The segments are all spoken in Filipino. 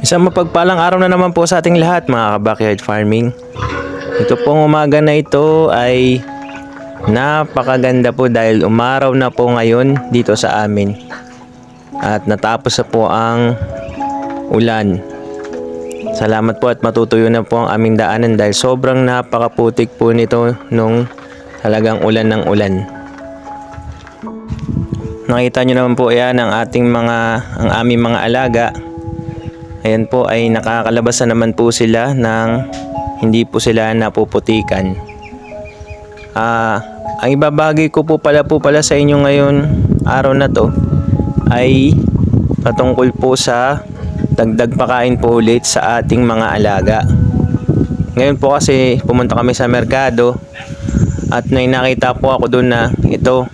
Isang mapagpalang araw na naman po sa ating lahat mga ka-backyard farming. Ito pong umaga na ito ay napakaganda po dahil umaraw na po ngayon dito sa amin. At natapos na po ang ulan. Salamat po at matutuyo na po ang aming daanan dahil sobrang napakaputik po nito nung talagang ulan ng ulan. Nakita nyo naman po yan ang ating mga, ang aming mga alaga. Ayan po ay nakakalabas na naman po sila ng hindi po sila napuputikan. Ah, ang ibabagay ko po pala po pala sa inyo ngayon araw na to ay patungkol po sa dagdag pakain po ulit sa ating mga alaga. Ngayon po kasi pumunta kami sa merkado at may nakita po ako doon na ito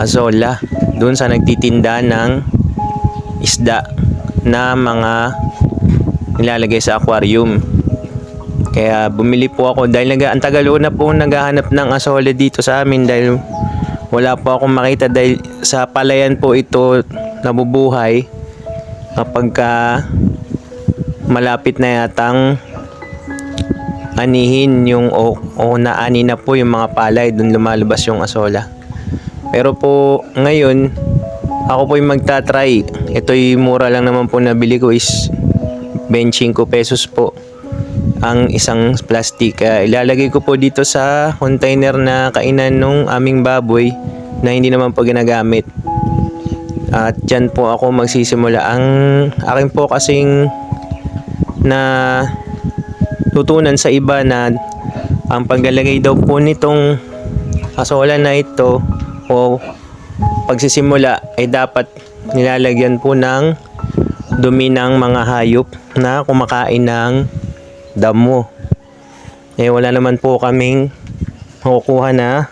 azola doon sa nagtitinda ng isda na mga nilalagay sa aquarium. Kaya bumili po ako dahil nag ang tagal na po naghahanap ng azola dito sa amin dahil wala po akong makita dahil sa palayan po ito nabubuhay kapag ka malapit na yatang anihin yung o, o naani na po yung mga palay doon lumalabas yung asola. Pero po ngayon ako po yung magta-try. Ito'y mura lang naman po nabili ko is 25 pesos po ang isang plastic. Kaya ilalagay ko po dito sa container na kainan nung aming baboy na hindi naman po ginagamit. At dyan po ako magsisimula. Ang akin po kasing na tutunan sa iba na ang paglalagay daw po nitong asola na ito o pagsisimula ay dapat nilalagyan po ng dumi ng mga hayop na kumakain ng damo. Eh wala naman po kaming makukuha na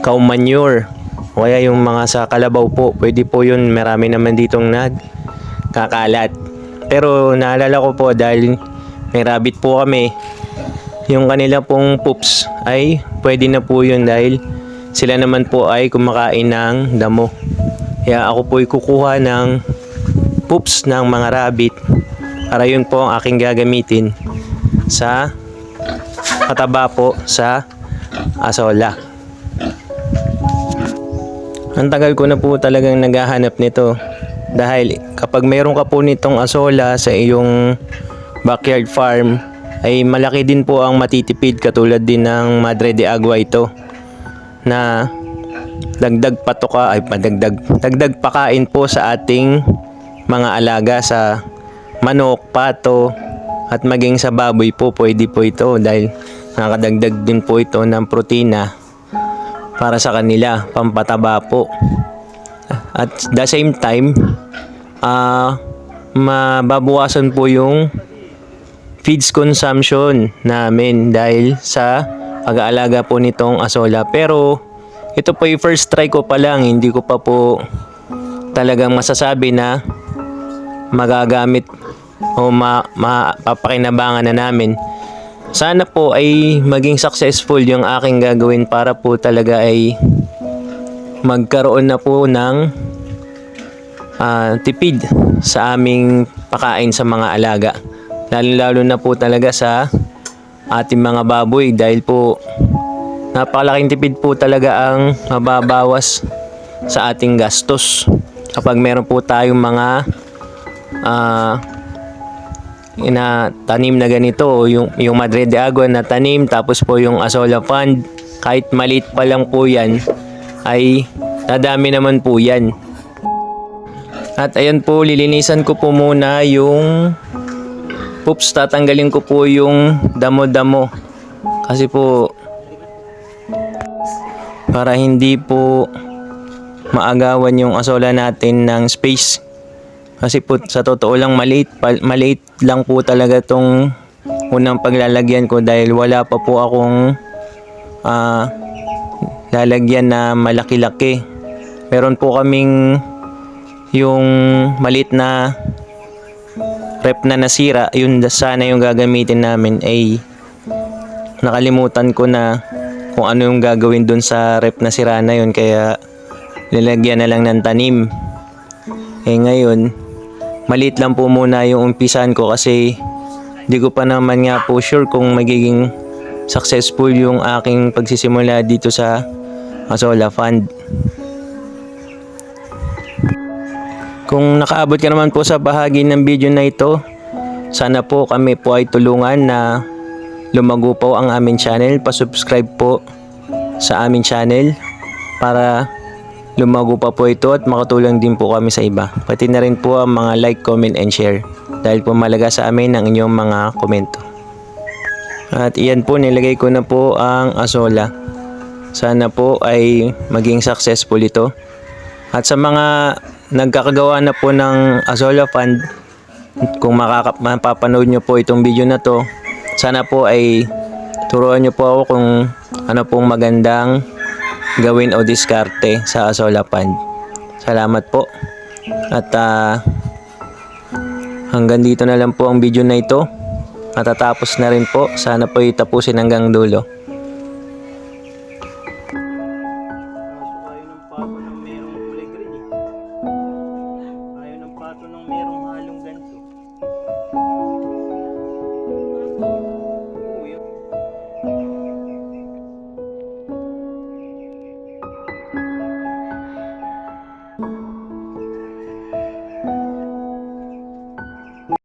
cow manure. Kaya yung mga sa kalabaw po, pwede po yun. Marami naman ditong nagkakalat. Pero naalala ko po dahil may rabbit po kami, yung kanila pong poops ay pwede na po yun dahil sila naman po ay kumakain ng damo. Kaya ako po ay kukuha ng poops ng mga rabbit para yun po ang aking gagamitin sa kataba po sa asola. Ang tagal ko na po talagang naghahanap nito dahil kapag mayroon ka po nitong asola sa iyong backyard farm ay malaki din po ang matitipid katulad din ng Madre de Agua ito na dagdag patoka ay padagdag dagdag pakain po sa ating mga alaga sa manok, pato at maging sa baboy po pwede po ito dahil nakadagdag din po ito ng protina para sa kanila, pampataba po. At the same time, ah mababawasan po yung feeds consumption namin dahil sa pag-aalaga po nitong asola. Pero ito po yung first try ko pa lang, hindi ko pa po talagang masasabi na magagamit o ma, mapapakinabangan na namin. Sana po ay maging successful yung aking gagawin para po talaga ay magkaroon na po ng ah, tipid sa aming pakain sa mga alaga. Lalo-lalo na po talaga sa ating mga baboy dahil po napakalaking tipid po talaga ang mababawas sa ating gastos. Kapag meron po tayong mga ah, ina tanim na ganito yung yung Madre de Agua na tanim tapos po yung Asola Fund kahit maliit pa lang po yan ay dadami naman po yan. At ayan po lilinisan ko po muna yung poops tatanggalin ko po yung damo-damo kasi po para hindi po maagawan yung asola natin ng space kasi po sa totoo lang maliit, maliit lang po talaga tong unang paglalagyan ko dahil wala pa po akong ah, lalagyan na malaki-laki. Meron po kaming yung maliit na rep na nasira, yun sana yung gagamitin namin ay nakalimutan ko na kung ano yung gagawin dun sa rep na sira na yun kaya lalagyan na lang ng tanim. Eh ngayon, maliit lang po muna yung umpisan ko kasi di ko pa naman nga po sure kung magiging successful yung aking pagsisimula dito sa Asola Fund. Kung nakaabot ka naman po sa bahagi ng video na ito, sana po kami po ay tulungan na lumago po ang aming channel. Pasubscribe po sa aming channel para lumago pa po ito at makatulong din po kami sa iba. Pati na rin po ang mga like, comment, and share dahil po malaga sa amin ang inyong mga komento. At iyan po, nilagay ko na po ang asola. Sana po ay maging successful ito. At sa mga nagkakagawa na po ng Azola Fund, kung makaka- mapapanood nyo po itong video na to, sana po ay turuan nyo po ako kung ano pong magandang gawin o diskarte sa Azola Fund. Salamat po. At ah, hanggang dito na lang po ang video na ito. Matatapos na rin po. Sana po itapusin hanggang dulo.